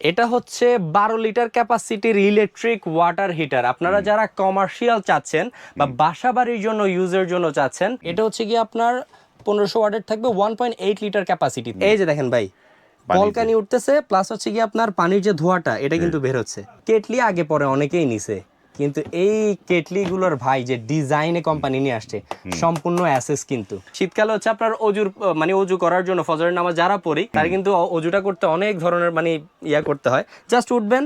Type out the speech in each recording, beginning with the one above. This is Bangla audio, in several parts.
এটা হচ্ছে বারো লিটার ক্যাপাসিটির ইলেকট্রিক ওয়াটার হিটার আপনারা যারা কমার্শিয়াল চাচ্ছেন বা বাসা বাড়ির জন্য ইউজের জন্য চাচ্ছেন এটা হচ্ছে কি আপনার পনেরোশো ওয়াটের থাকবে one point eight litre capacity এই যে দেখেন ভাই বলকানি উঠতেছে প্লাস হচ্ছে কি আপনার পানির যে ধোয়াটা এটা কিন্তু বের হচ্ছে। কেটলি আগে পরে অনেকেই নিছে। কিন্তু এই কেটলিগুলোর ভাই যে ডিজাইনে কোম্পানি নিয়ে আসছে সম্পূর্ণ অ্যাসেস কিন্তু। শীতকালে হচ্ছে আপনার অজুর মানে অজু করার জন্য ফজরের নামাজ যারা পড়ি তার কিন্তু অজুটা করতে অনেক ধরনের মানে ইয়া করতে হয়। জাস্ট উঠবেন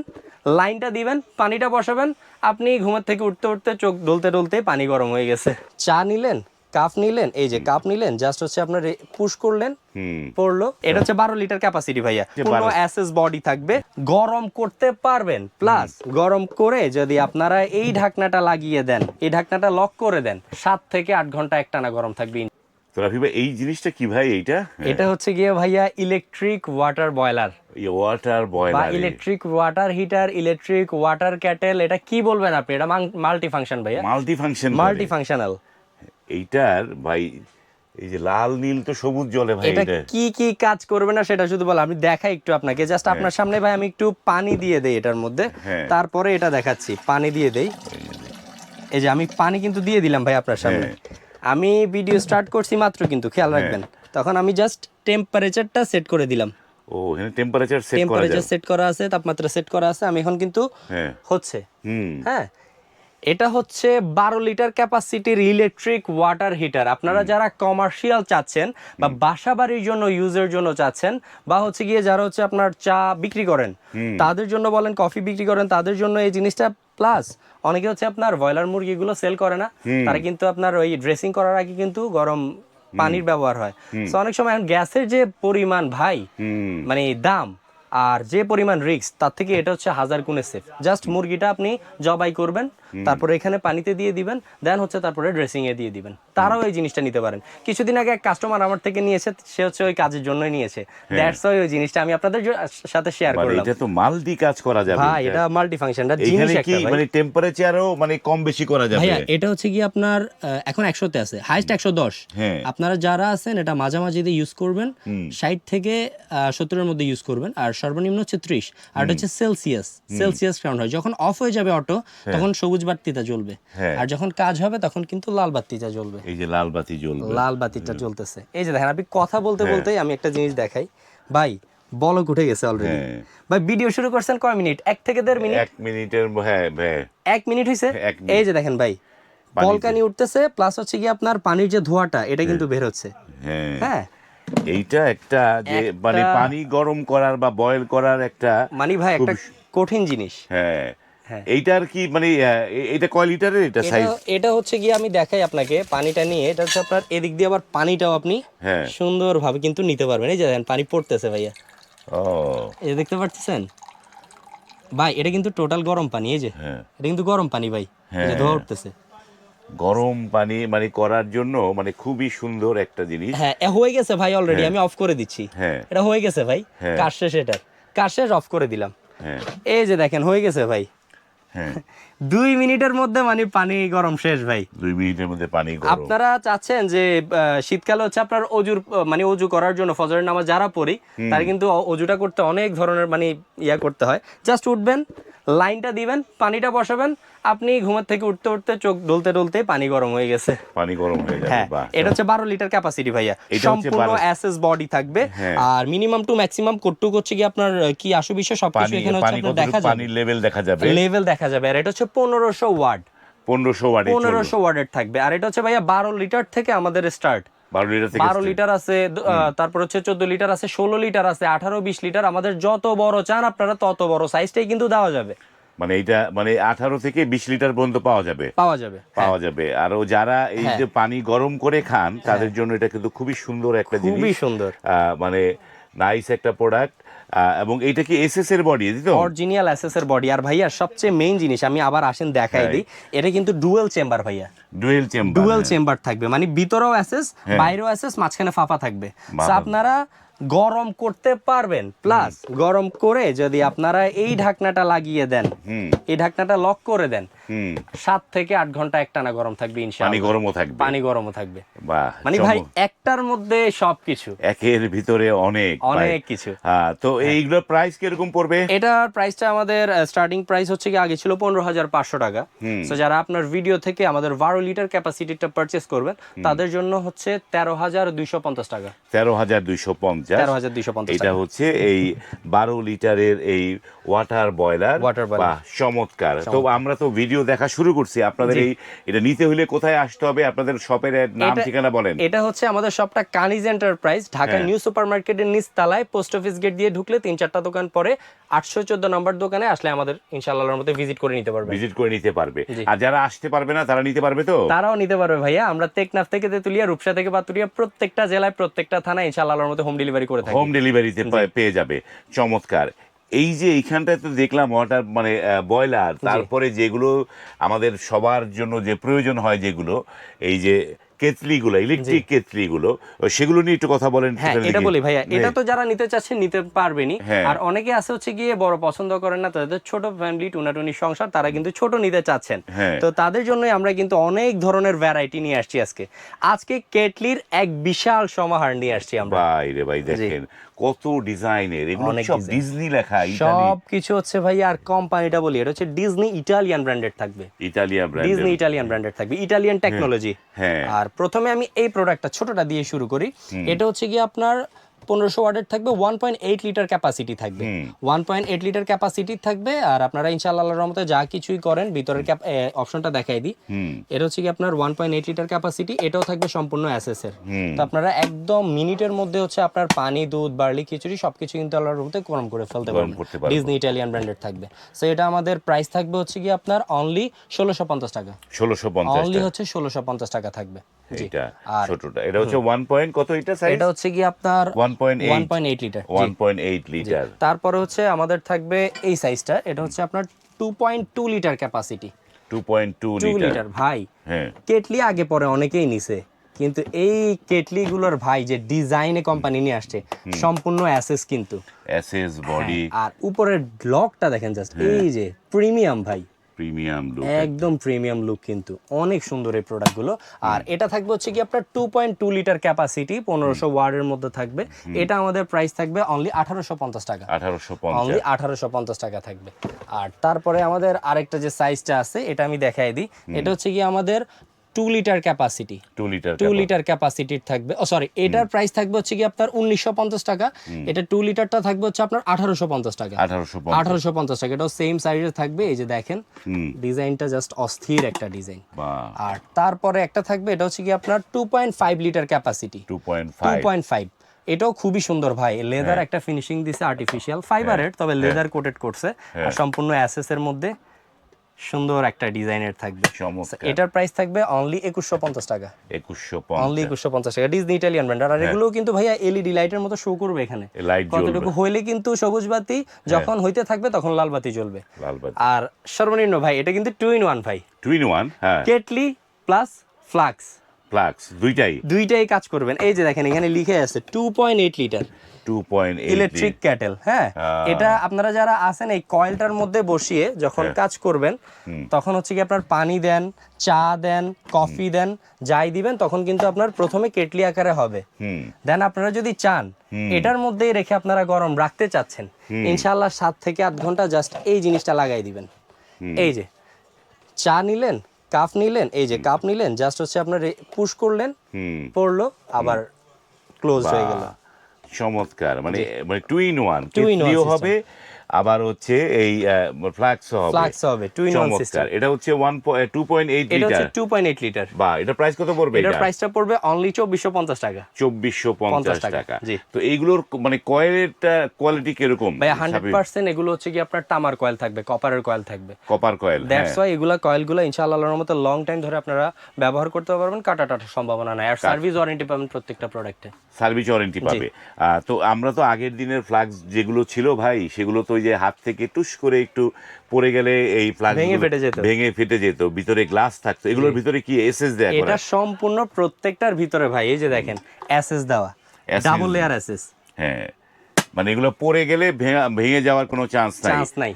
লাইনটা দিবেন পানিটা বসাবেন আপনি ঘুমের থেকে উঠতে উঠতে চোখ ডলতে ডলতে পানি গরম হয়ে গেছে। চা নিলেন? কাপ নিলেন এই যে কাপ নিলেন জাস্ট হচ্ছে আপনার পুশ করলেন পড়ল। এটা হচ্ছে বারো লিটার ক্যাপাসিটি ভাইয়া। 12 অ্যাসেস বডি থাকবে গরম করতে পারবেন। প্লাস গরম করে যদি আপনারা এই ঢাকনাটা লাগিয়ে দেন এই ঢাকনাটা লক করে দেন সাত থেকে আট ঘণ্টা একটানা গরম থাকবে তো রাফি ভাই এই জিনিসটা কি ভাই এইটা? এটা হচ্ছে গিয়ে ভাইয়া electric water boiler water boiler electric water heater electric water kettle এটা কি বলবেন আপনি? এটা মাল্টি ফাংশন ভাইয়া। মাল্টি ফাংশন মাল্টি ফাংশনাল এইটার ভাই এই যে লাল নীল তো সবুজ জলে ভাই এটা কি কি কাজ করবে না সেটা শুধু বল আমি দেখাই একটু আপনাকে। জাস্ট আপনার সামনে ভাই আমি একটু পানি দিয়ে দেই এটার মধ্যে। হ্যাঁ। তারপরে এটা দেখাচ্ছি পানি দিয়ে দেই। এই যে আমি পানি কিন্তু দিয়ে দিলাম ভাই আপনার সামনে। হ্যাঁ। আমি ভিডিও স্টার্ট করছি মাত্র কিন্তু খেয়াল রাখবেন। তখন আমি জাস্ট টেম্পারেচারটা সেট করে দিলাম। ও এখানে টেম্পারেচার সেট করা টেম্পারেচার সেট করা আছে তাপমাত্রা সেট করা আছে আমি এখন কিন্তু হ্যাঁ। হচ্ছে। হুম। হ্যাঁ। এটা হচ্ছে বারো লিটার ক্যাপাসিটির ইলেকট্রিক ওয়াটার হিটার আপনারা যারা কমার্শিয়াল চাচ্ছেন বা বাসা বাড়ির জন্য ইউজের জন্য চাচ্ছেন বা হচ্ছে গিয়ে যারা হচ্ছে আপনার চা বিক্রি করেন তাদের জন্য বলেন কফি বিক্রি করেন তাদের জন্য এই জিনিসটা প্লাস অনেকে হচ্ছে আপনার ব্রয়লার মুরগিগুলো সেল করে না তারা কিন্তু আপনার ওই ড্রেসিং করার আগে কিন্তু গরম পানির ব্যবহার হয়। তো অনেক সময় এখন গ্যাসের যে পরিমাণ ভাই মানে দাম আর যে পরিমাণ রিস্ক তার থেকে এটা হচ্ছে হাজার গুণে সেফ জাস্ট মুরগিটা আপনি জবাই করবেন তারপরে এখানে পানিতে দিয়ে দিবেন দেন হচ্ছে তারপরে ড্রেসিং এ দিয়ে দিবেন। তারাও এই জিনিসটা নিতে পারেন। কিছুদিন আগে এক কাস্টমার আমার থেকে নিয়েছে সে হচ্ছে ওই কাজের জন্যই নিয়েছে। দ্যাটস ওই জিনিসটা আমি আপনাদের সাথে শেয়ার মানে করলাম। এটা তো মাল্টি কাজ করা যাবে ভাই এটা। মাল্টি ফাংশনটা জিনিস একটা মানে টেম্পারেচারও মানে কম বেশি করা যাবে? ভাইয়া এটা হচ্ছে কি আপনার এখন একশোতে আছে হাইস্ট একশো দশ। হ্যাঁ। আপনারা যারা আছেন এটা মাঝামাঝিতে ইউজ করবেন ষাট থেকে সত্তরের মধ্যে ইউজ করবেন আর সর্বনিম্ন হচ্ছে ত্রিশ আর হচ্ছে সেলসিয়াস সেলসিয়াস কাউন্ট হয়। যখন অফ হয়ে যাবে অটো তখন সবুজ বাতিটা জ্বলবে। হ্যাঁ। আর যখন কাজ হবে তখন কিন্তু লাল বাতিটা জ্বলবে। এই যে লাল বাতি জ্বলবে। লাল বাতিটা জ্বলতেছে। এই যে দেখেন আপনি কথা বলতে বলতেই আমি একটা জিনিস দেখাই। ভাই বলক উঠে গেছে অলরেডি হ্যাঁ। ভাই ভিডিও শুরু করছেন কয় মিনিট? এক থেকে দেড় মিনিট? এক মিনিটের হ্যাঁ হ্যাঁ। এক মিনিট হয়েছে এই যে দেখেন ভাই। বলকানি উঠতেছে প্লাস হচ্ছে কি আপনার পানির যে ধোঁয়াটা এটা কিন্তু বের হচ্ছে। হ্যাঁ। হ্যাঁ? এইটা একটা যে মানে পানি গরম করার বা বয়েল করার একটা মানে ভাই একটা কঠিন জিনিস। হ্যাঁ। হ্যাঁ। এইটার কি মানে এটা কয় লিটারের এটা সাইজ এটা এটা হচ্ছে কি আমি দেখাই আপনাকে পানিটা নিয়ে। এটা হচ্ছে আপনার এদিক দিয়ে আবার পানিটাও আপনি হ্যাঁ। সুন্দরভাবে কিন্তু নিতে পারবেন। এই যে দেখেন পানি পড়তেছে ভাইয়া। ও। এই দেখতে পাচ্ছেন ভাই এটা কিন্তু টোটাল গরম পানি এই যে। হ্যাঁ। এটা কিন্তু গরম পানি ভাই। হ্যাঁ। ধোয়া উঠতেছে। গরম পানি মানে করার জন্য মানে খুবই সুন্দর একটা জিনিস। হ্যাঁ হয়ে গেছে ভাই অলরেডি আমি অফ করে দিচ্ছি। হ্যাঁ। এটা হয়ে গেছে ভাই? হ্যাঁ। কাজ শেষ এটার। কাজ শেষ অফ করে দিলাম। হ্যাঁ। এই যে দেখেন হয়ে গেছে ভাই। হ্যাঁ। দুই মিনিটের মধ্যে মানে পানি গরম শেষ ভাই। দুই মিনিটের মধ্যে পানি গরম। আপনারা চাচ্ছেন যে শীতকালে হচ্ছে আপনার অজুর মানে অজু করার জন্য ফজরের নামাজ যারা পড়ি তারা কিন্তু অজুটা করতে অনেক ধরনের মানে ইয়া করতে হয়। জাস্ট উঠবেন লাইনটা দিবেন পানিটা বসাবেন। আপনি ঘুমের থেকে উঠতে উঠতে চোখ ডলতে ডলতে পানি গরম হয়ে গেছে। পানি গরম হয়ে যাবে হ্যাঁ এটা হচ্ছে বারো লিটার ক্যাপাসিটি ভাইয়া। সম্পূর্ণ 12 অ্যাসেস বডি থাকবে। হ্যাঁ। আর মিনিমাম টু ম্যাক্সিমাম কটুক হচ্ছে কি আপনার কি আসু বিষয় সবকিছু এখানে হচ্ছে পানি আপনার দেখা যাবে? পানির লেভেল দেখা যাবে? লেভেল দেখা যাবে। আর এটা হচ্ছে পনেরোশো ওয়ার্ড পনেরোশো ওয়াটে পনেরোশো ওয়ার্ডের থাকবে। আর এটা হচ্ছে ভাইয়া বারো লিটার থেকে আমাদের স্টার্ট বারো লিটার থেকে লিটার আছে তারপর হচ্ছে চোদ্দ লিটার আছে ষোলো লিটার আছে আঠারো বিশ লিটার। আমাদের যত বড় চান আপনারা তত বড় সাইজটাই কিন্তু দেওয়া যাবে। মানে এটা মানে আঠারো থেকে বিশ লিটার পর্যন্ত পাওয়া যাবে। পাওয়া যাবে পাওয়া যাবে। আর যারা এই হ্যাঁ। যে পানি গরম করে খান তাদের জন্য এটা কিন্তু খুবই সুন্দর একটা জিনিস। খুবই সুন্দর মানে নাইস একটা প্রোডাক্ট এবং এইটা কি এসএস এর বডি তো অরিজিনাল এসএস এর বডি আর ভাইয়া সবচেয়ে মেইন জিনিস আমি আবার আসেন দেখাই। দিই এটা কিন্তু ডুয়েল চেম্বার ভাইয়া। ডুয়েল চেম্বার ডুয়েল চেম্বার থাকবে মানে ভিতরেও অ্যাসেস হ্যাঁ। বাইরেও অ্যাসেস মাঝখানে ফাঁপা থাকবে। আপনারা গরম করতে পারবেন প্লাস গরম করে যদি আপনারা এই ঢাকনাটা লাগিয়ে দেন এই ঢাকনাটা লক করে দেন সাত থেকে আট ঘণ্টা একটানা গরম থাকবে পানি গরমও থাকবে। পানি গরমও থাকবে। মানে ভাই একটার মধ্যে সবকিছু। একের ভিতরে অনেক অনেক কিছু। হ্যাঁ তো এইগুলোর প্রাইস কীরকম পড়বে? এটার প্রাইসটা আমাদের স্টার্টিং প্রাইস হচ্ছে কি আগে ছিল পনেরো হাজার পাঁচশো টাকা। তো যারা আপনার ভিডিও থেকে আমাদের বারো লিটার ক্যাপাসিটিটা পারচেস করবেন তাদের জন্য হচ্ছে তেরো হাজার দুইশো পঞ্চাশ টাকা। তেরো হাজার দুইশো পঞ্চাশ। তেরো হাজার দুইশো পঞ্চাশ এটা হচ্ছে এই বারো লিটারের এই ওয়াটার বয়লার ওয়াটার boiler। বা চমৎকার। তো আমরা তো ভিডিও দেখা শুরু করছি। আপনাদের এই এটা নিতে হলে কোথায় আসতে হবে? আপনাদের শপের নাম ঠিকানা বলেন। এটা হচ্ছে আমাদের সবটা কানিজ এন্টারপ্রাইজ ঢাকা হ্যাঁ। নিউ সুপার মার্কেটের নিচ তালায় পোস্ট অফিস গেট দিয়ে ঢুকলে তিন চারটা দোকান পরে আটশো চোদ্দ নম্বর দোকানে আসলে আমাদের ইনশাআল্লাহর মধ্যে ভিজিট করে নিতে পারবে। ভিজিট করে নিতে পারবে। আর যারা আসতে পারবে না তারা নিতে পারবে তো? তারাও নিতে পারবে ভাইয়া। আমরা টেকনাফ থেকে তেতুলিয়া রূপসা থেকে পাতুরিয়া প্রত্যেকটা জেলায় প্রত্যেকটা থানায় ইনশাআল্লাহর মধ্যে হোম ডেলিভারি করে থাকি। হোম ডেলিভারিতে পেয়ে যাবে। চমৎকার। এই যে এইখানটায় তো দেখলাম ওয়াটার মানে বয়লার তারপরে যেগুলো আমাদের সবার জন্য যে প্রয়োজন হয় যেগুলো এই যে কেতলিগুলো ইলেকট্রিক কেতলিগুলো সেগুলো নিয়ে একটু কথা বলেন হ্যাঁ এটা বলি ভাইয়া এটা তো যারা নিতে চাচ্ছেন নিতে হ্যাঁ। আর অনেকে আছে হচ্ছে গিয়ে বড় পছন্দ করেন না তাদের ছোট ফ্যামিলি টুনাটুনি সংসার তারা কিন্তু ছোট নিতে চাচ্ছেন। হ্যাঁ। তো তাদের জন্যই আমরা কিন্তু অনেক ধরনের ভ্যারাইটি নিয়ে আসছি আজকে। আজকে কেটলির এক বিশাল সমাহার নিয়ে আসছি আমরা। ভাই রে ভাই দেখেন কত ডিজাইনের এগুলো সব ডিজনি লেখা সব কিছু হচ্ছে ভাই আর কোম্পানিটা বলি এটা হচ্ছে ডিজনি ইটালিয়ান ব্র্যান্ডেড থাকবে। ইতালিয়া ডিজনি ইটালিয়ান ব্র্যান্ডেড থাকবে ইটালিয়ান টেকনোলজি হ্যাঁ। আর প্রথমে আমি এই প্রোডাক্টটা ছোটটা দিয়ে শুরু করি। এটা হচ্ছে কি আপনার পনেরোশো ওয়াটের থাকবে one point eight litre capacity থাকবে। One point eight litre capacity থাকবে আর আপনারা ইনশাআল্লাহ রহমতে যা কিছুই করেন ভিতরের অপশনটা দেখাই দিই। এটা হচ্ছে কি আপনার one point eight litre capacity এটাও থাকবে সম্পূর্ণ এসএস এর তো আপনারা একদম মিনিটের মধ্যে হচ্ছে আপনার পানি দুধ বার্লি খিচুড়ি সবকিছু কিন্তু আল্লাহর রহমতে গরম করে ফেলতে পারবেন। ডিজনি ইটালিয়ান ব্র্যান্ডেড থাকবে। সো এটা আমাদের প্রাইস থাকবে হচ্ছে কি আপনার অনলি ষোলোশো পঞ্চাশ টাকা। ষোলোশো পঞ্চাশ অনলি হচ্ছে ষোলোশো পঞ্চাশ টাকা থাকবে। এটা আর ছোটটা। এটা হচ্ছে ওয়ান পয়েন্ট কত এটা সাইজ এটা হচ্ছে কি আপনার 1.8 one point eight litre one point eight litre তারপরে হচ্ছে আমাদের থাকবে এই সাইজটা এটা হচ্ছে আপনার two point two litre capacity two point two two litre litre ভাই। হ্যাঁ। কেটলি আগে পরে অনেকেই নিছে কিন্তু এই কেটলি গুলোর ভাই যে ডিজাইনে কোম্পানি নিয়ে আসছে সম্পূর্ণ অ্যাসেস কিন্তু। এসএস বডি আর উপরের ব্লকটা দেখেন জাস্ট এই যে প্রিমিয়াম ভাই। প্রিমিয়াম লুক একদম প্রিমিয়াম লুক কিন্তু। অনেক সুন্দর এই প্রোডাক্টগুলো আর এটা থাকবে হচ্ছে কি আপনার two point two litre capacity পনেরোশো ওয়ার্ডের মধ্যে থাকবে। এটা আমাদের প্রাইস থাকবে অনলি আঠারোশো পঞ্চাশ টাকা। আঠারোশো অনলি আঠারোশো পঞ্চাশ টাকা থাকবে। আর তারপরে আমাদের আরেকটা যে সাইজটা আছে এটা আমি দেখাই দিই। এটা হচ্ছে কি আমাদের two litre capacity two litre two litre ক্যাপাসিটির থাকবে। ও সরি এটার প্রাইস থাকবে হচ্ছে কি আপনার উনিশশো পঞ্চাশ টাকা। এটা টু লিটারটা থাকবে হচ্ছে আপনার আঠারোশো পঞ্চাশ টাকা। আঠারোশো পঞ্চাশ। টাকা। এটাও সেম সাইজের থাকবে। এই যে দেখেন ডিজাইনটা জাস্ট অস্থির একটা ডিজাইন আর তারপরে একটা থাকবে এটা হচ্ছে কি আপনার two point five litre capacity two point two five point five এটাও খুবই সুন্দর ভাই। লেদার একটা ফিনিশিং দিছে আর্টিফিশিয়াল ফাইবারের তবে লেদার কোটেড করছে। আর সম্পূর্ণ অ্যাসেস এর মধ্যে সুন্দর একটা ডিজাইনের থাকবে। চমৎকার। এটার প্রাইস থাকবে অনলি একুশশো পঞ্চাশ টাকা। একুশশো অনলি একুশশো পঞ্চাশ টাকা। ডিজনি ইটালিয়ান ব্র্যান্ড আর এগুলোও কিন্তু ভাইয়া এলইডি লাইটের মতো শো করবে এখানে। কতটুকু হইলে কিন্তু সবুজ বাতি যখন হইতে থাকবে তখন লাল বাতি জ্বলবে। লাল বাতি। আর সর্বনিম্ন ভাই এটা কিন্তু টু ইন ওয়ান ভাই। টু ইন ওয়ান হ্যাঁ। কেটলি প্লাস ফ্লাক্স ফ্লাক্স দুইটাই। দুইটাই কাজ করবেন। এই যে দেখেন এখানে লিখে আছে two point eight litre electric kettle হ্যাঁ? এটা আপনারা যারা আছেন এই কয়েলটার মধ্যে বসিয়ে যখন হ্যাঁ। কাজ করবেন তখন হচ্ছে কি আপনার পানি দেন চা দেন কফি দেন যাই দিবেন তখন কিন্তু আপনার প্রথমে কেটলি আকারে হবে। দেন আপনারা যদি চান এটার মধ্যেই রেখে আপনারা গরম রাখতে চাচ্ছেন ইনশাল্লাহ সাত থেকে আট ঘণ্টা জাস্ট এই জিনিসটা লাগাই দিবেন। এই যে চা নিলেন কাপ নিলেন এই যে কাপ নিলেন জাস্ট হচ্ছে আপনার পুশ করলেন পড়ল আবার ক্লোজ হয়ে গেল। চমৎকার মানে মানে two in one two in হবে আবার হচ্ছে এই ফ্লাক্স হবে। ফ্লাক্স হবে টু ইন ওয়ান সিস্টেম এটা হচ্ছে ওয়ান টু পয়েন্ট এটা হচ্ছে litre two point eight litre বা এটা প্রাইস কত পড়বে এটা? প্রাইসটা পড়বে অনলি চব্বিশশো পঞ্চাশ টাকা। চব্বিশশো পঞ্চাশ 50 টাকা, তো এইগুলোর মানে কয়েলটা কোয়ালিটি কীরকম? ভাই হান্ড্রেড পার্সেন্ট এগুলো হচ্ছে কি আপনার তামার কয়েল থাকবে কপারের কয়েল থাকবে। কপার কয়েল দ্যাটস ওয়াই এগুলা কয়েলগুলো ইনশাআল্লাহর মতো লং টাইম ধরে আপনারা ব্যবহার করতে পারবেন কাটা টাটার সম্ভাবনা নাই। আর সার্ভিস ওয়ারেন্টি পাবেন প্রত্যেকটা প্রোডাক্টে সার্ভিস ওয়ারেন্টি পাবে। তো আমরা তো আগের দিনের ফ্লাক্স যেগুলো ছিল ভাই সেগুলো তো যে হাত থেকে টুস করে একটু পড়ে গেলে এই ফ্লাক্স ভেঙে ফেটে যেত। ভেঙে ফেটে যেত ভিতরে গ্লাস থাকতো। এগুলোর ভিতরে কি এসএস দেয়া এটা সম্পূর্ণ প্রত্যেকটার ভিতরে ভাই এই যে দেখেন এসএস দেওয়া। ডাবল লেয়ার এসএস হ্যাঁ। মানে এগুলো পড়ে গেলে ভেঙে- যাওয়ার কোনো চান্স নাই। চান্স নাই।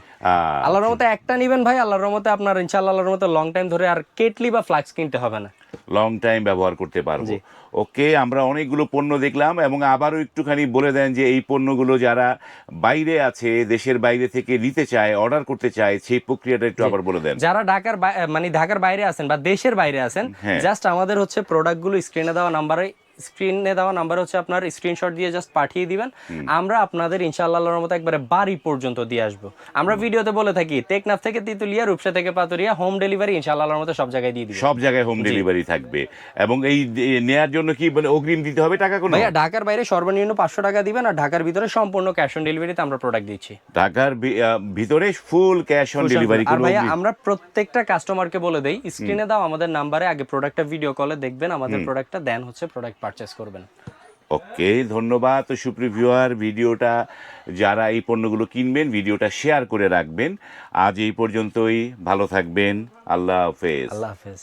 আল্লাহর রহমতে একটা নিবেন ভাই আল্লাহর রহমতে আপনার ইনশাআল্লাহ আল্লাহর রহমতে লং টাইম ধরে আর কেটলি বা ফ্লাক্স কিনতে হবে না। লং টাইম ব্যবহার করতে পারব। ওকে আমরা অনেকগুলো পণ্য দেখলাম এবং আবারও একটুখানি বলে দেন যে এই পণ্যগুলো যারা বাইরে আছে দেশের বাইরে থেকে নিতে চায় অর্ডার করতে চায় সেই প্রক্রিয়াটা একটু আবার বলে দেন। যারা ঢাকার মানে ঢাকার বাইরে আছেন বা দেশের বাইরে আছেন হ্যাঁ। জাস্ট আমাদের হচ্ছে প্রোডাক্টগুলো স্ক্রিনে দেওয়া নাম্বারে স্ক্রিনে দেওয়া নাম্বার হচ্ছে আপনার স্ক্রিনশট দিয়ে জাস্ট পাঠিয়ে দিবেন। আমরা আপনাদের ইনশাআল্লাহ আল্লাহর মতো একবারে বাড়ি পর্যন্ত দিয়ে আসব। আমরা ভিডিওতে বলে থাকি টেকনাফ থেকে তিতুলিয়া রূপসা থেকে পাতুরিয়া হোম ডেলিভারি ইনশাআল্লাহ আল্লাহর মতো সব জায়গায় দিয়ে দিবে সব জায়গায় হোম ডেলিভারি থাকবে। এবং এই নেয়ার জন্য কি মানে অগ্রিম দিতে হবে টাকা কোনো? ভাইয়া ঢাকার বাইরে সর্বনিম্ন পাঁচশো টাকা দিবেন আর ঢাকার ভিতরে সম্পূর্ণ ক্যাশ অন ডেলিভারিতে আমরা প্রোডাক্ট দিচ্ছি। ঢাকার ভিতরে ফুল ক্যাশ অন ডেলিভারি আর কোনো ভাইয়া আমরা প্রত্যেকটা কাস্টমারকে বলে দেই স্ক্রিনে দাও আমাদের নাম্বারে আগে প্রোডাক্টটা ভিডিও কলে দেখবেন আমাদের প্রোডাক্টটা দেন হচ্ছে প্রোডাক্ট পারচেস করবেন। ওকে ধন্যবাদ। তো সুপ্রিয় ভিউয়ার ভিডিওটা যারা এই পণ্যগুলো কিনবেন ভিডিওটা শেয়ার করে রাখবেন। আজ এই পর্যন্তই। ভালো থাকবেন। আল্লাহ হাফেজ। আল্লাহ হাফেজ।